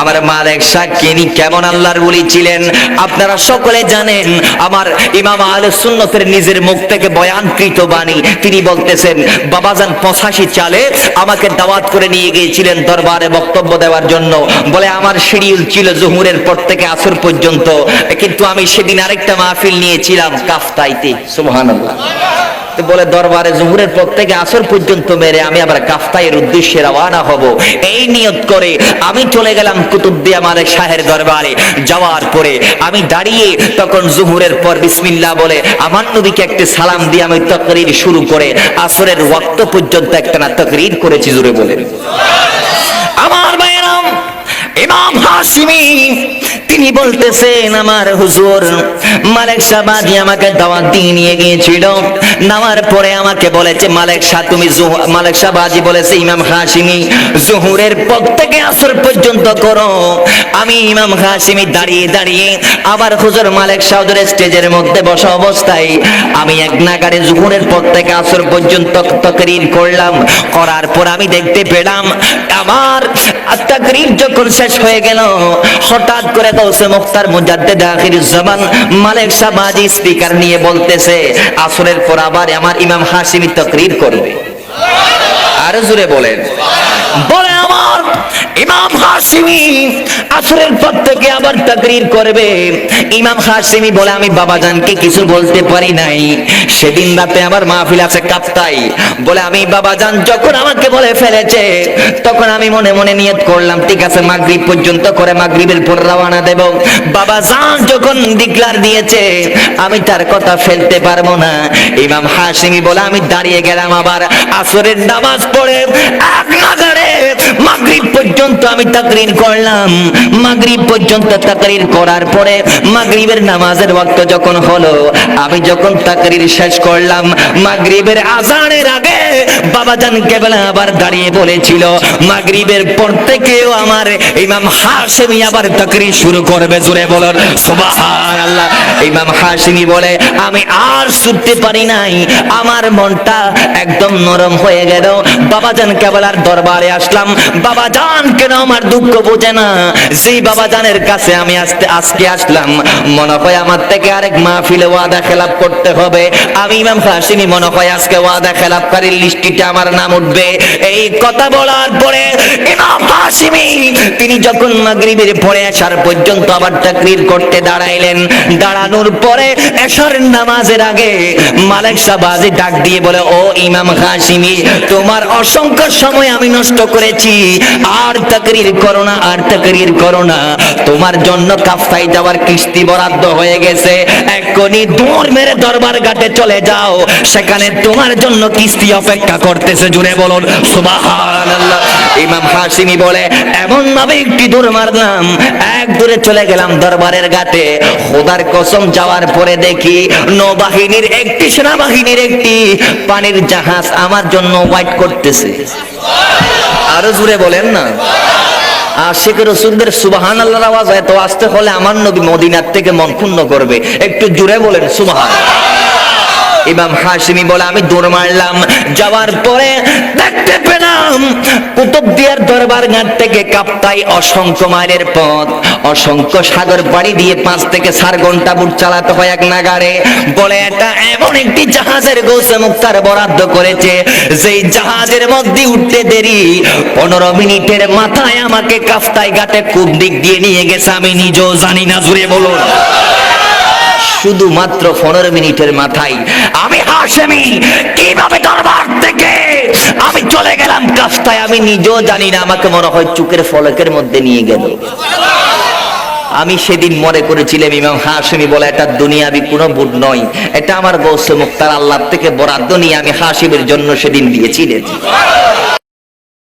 আমার মালিক তিনি কেমন আল্লাহর বলি ছিলেন? আপনারা সকলে জানেন, আমার ইমাম আল সুন্নতের নিজের মুখ থেকে বয়ানকৃত বাণী। তিনি বলতেছেন, বাবাজান পঁচাশি চালে আমাকে দাওয়াত করে নিয়ে গিয়েছিলেন দরবারে বক্তব্য দেওয়ার জন্য। বলে, আমার শিডিউল ছিল জহুরের পর থেকে আসর পর্যন্ত। কিন্তু আমি সেদিন আরেকটা মাহফিল নিয়েছিলাম কাফতাইতে। সুবহানাল্লাহ। বলে দরবারে জুহুরের পর থেকে আসর পর্যন্ত মেরে আমি আবার কাফতাইয়ের উদ্দেশ্যে রওয়ানা হব। এই নিয়ত করে আমি চলে গেলাম কুতুবদিয়া মালিক শাহের দরবারে। যাওয়ার পরে আমি দাঁড়িয়ে তখন জুহুরের পর বিসমিল্লাহ বলে, আমার নবীকে একটি সালাম দিয়ে আমি তকরির শুরু করে, আসরের ওয়াক্ত পর্যন্ত একটা না তকরির করেছি জুড়ে বলে ইমাম হাসিমি তিনি বলতেছেন, আমার হুজুর, মালিক সাবাদি আমাকে দাওয়াত দিয়ে নিয়ে গিয়েছিল। নামার পরে আমাকে বলেছে, মালিক শাহ তুমি মালিক সাবাজি বলেছে, ইমাম হাসিমি, জহুরের পর থেকে আসর পর্যন্ত করো। আমি ইমাম হাসিমি দাঁড়িয়ে দাঁড়িয়ে আবার হুজুর মালিক সাউদের স্টেজের মধ্যে বসা অবস্থায় আমি এক নাগারে জুহুরের পর থেকে আসর পর্যন্ত তকরির করলাম। করার পর আমি দেখতে পেলাম, আমার তাকরির যখন শেষ হয়ে গেল। হঠাৎ করে গৌসে মুখতার মুজাদ্দেদ আখির জামান মালিক সাবাজি স্পিকার নিয়ে বলতেছে, আসরের পর আবার আমার ইমাম হাসিমি তকরির করবে। আর জোরে বলেন। বলে আমার ইমাম হাসিমি আসরের পর থেকে আবার তাকরির করবে। ইমাম হাসিমি বলে, আমি বাবাজানকে কিছু বলতে পারি নাই। সেদিন রাতে আমার মাহফিল আছে কাপ্তাই। বলে, আমি বাবাজান যখন আমাকে বলে ফেলেছে, তখন আমি মনে মনে নিয়ত করলাম, ঠিক আছে, মাগরিব পর্যন্ত করে মাগরিবের পর রওনা দেব। বাবাজান যখন ডিক্লার দিয়েছে, আমি তার কথা ফেলতে পারব না। ইমাম হাসিমি বলে, আমি দাঁড়িয়ে গেলাম আবার আসরের নামাজ পড়ে পর্যন্ত আমি তাকরির করলাম। মাগরিব পর্যন্ত তাকরির করার পরে মাগরিবের নামাজের ওয়াক্ত যখন হলো, আমি যখন তাকরির শেষ করলাম, মাগরিবের আজানের আগে বাবাজান কেবল আবার দাঁড়িয়ে বলেছিল, মাগরিবের পর থেকেও আমার ইমাম হাসেমি আবার তাকরির শুরু করবে। জোরে বলুন ইমাম বলে, আমি আর পারি নাই। আমার মনটা একদম নরম হয়ে গেল। বাবাজান কেবল আর দরবারে আসলাম। কেন আমার দুঃখ বোঝে না? যেই বাবাজানের কাছে আমি আজকে আজকে আসলাম, মনে হয় আমার থেকে আরেক মাহফিলে ওয়াদা খেলাপ করতে হবে। আমি ইমাম হাসিমি মনে হয় আজকে ওয়াদা খেলাপকারীর লিস্টিতে আমার নাম উঠবে। এই কথা বলার পরে ইমাম হাসিমি তিনি যখন মাগরিবের পরে আসার পর্যন্ত আবার তাকরির করতে দাঁড়াইলেন। দাঁড়ানোর পরে এশার নামাজের আগে মালিক সাবাজি ডাক দিয়ে বলে, ও ইমাম হাসিমি তোমার অসংখ্য সময় আমি নষ্ট করেছি। আর তাকরির করো না, আর তাকরির করো না। তোমার জন্য কাফাই যাওয়ার কিস্তি বরাদ্দ হয়ে গেছে। এক্ষুনি দৌড় মেরে দরবার ঘাটে চলে যাও। সেখানে তোমার জন্য কিস্তি অপেক্ষা করতেছে জুড়ে বলুন, সুবহানাল্লাহ। ইমাম হাসিমি বলে, এমন ভাবে একটি দূর মারলাম, এক দূরে চলে গেলাম দরবারের ঘাটে। খোদার কসম যাওয়ার পরে দেখি নৌবাহিনীর একটি, সেনাবাহিনীর একটি পানির জাহাজ আমার জন্য ওয়াইট করতেছে। আরও জুড়ে বলেন না। আশেখ রসুলদের সুবাহান আল্লাহর আওয়াজ এত আসতে হলে আমার নবী মদিনার থেকে মন ক্ষুণ্ণ করবে। একটু জুড়ে বলেন সুবাহান ইমাম হাসিমি বলে, আমি দৌড় মারলাম। যাওয়ার পরে দেখতে পেলাম কুতুবদিয়ার দরবার ঘাট থেকে কাপ্তাই অসংখ্য মাইলের পথ। অসংখ্য সাগর বাড়ি দিয়ে পাঁচ থেকে চার ঘণ্টা বুট চালাতে হয় এক নাগারে বলে, এটা এমন একটি জাহাজের গৌসে মুক্তার বরাদ্দ করেছে, যেই জাহাজের মধ্যে উঠতে দেরি। পনেরো মিনিটের মাথায় আমাকে কাফতাই ঘাটে খুব দিক দিয়ে নিয়ে গেছে। আমি নিজেও জানি না, জুড়ে বলুন। শুধুমাত্র পনেরো মিনিটের মাথায়। আমি হাসেমি, কীভাবে দরবার থেকে আমি চলে গেলাম কাস্তায় আমি নিজেও জানি না, আমাকে মনে হয় চুকের ফলকের মধ্যে নিয়ে গেল। আমি সেদিন মনে করেছিলাম, ইমাম হাসিমি বলে, এটা দুনিয়াবি কোনো বুট নয়। এটা আমার গৌসে মুক্তার আল্লাহ থেকে বরাদ্দ নিয়ে আমি হাসিমের জন্য সেদিন দিয়েছিলেন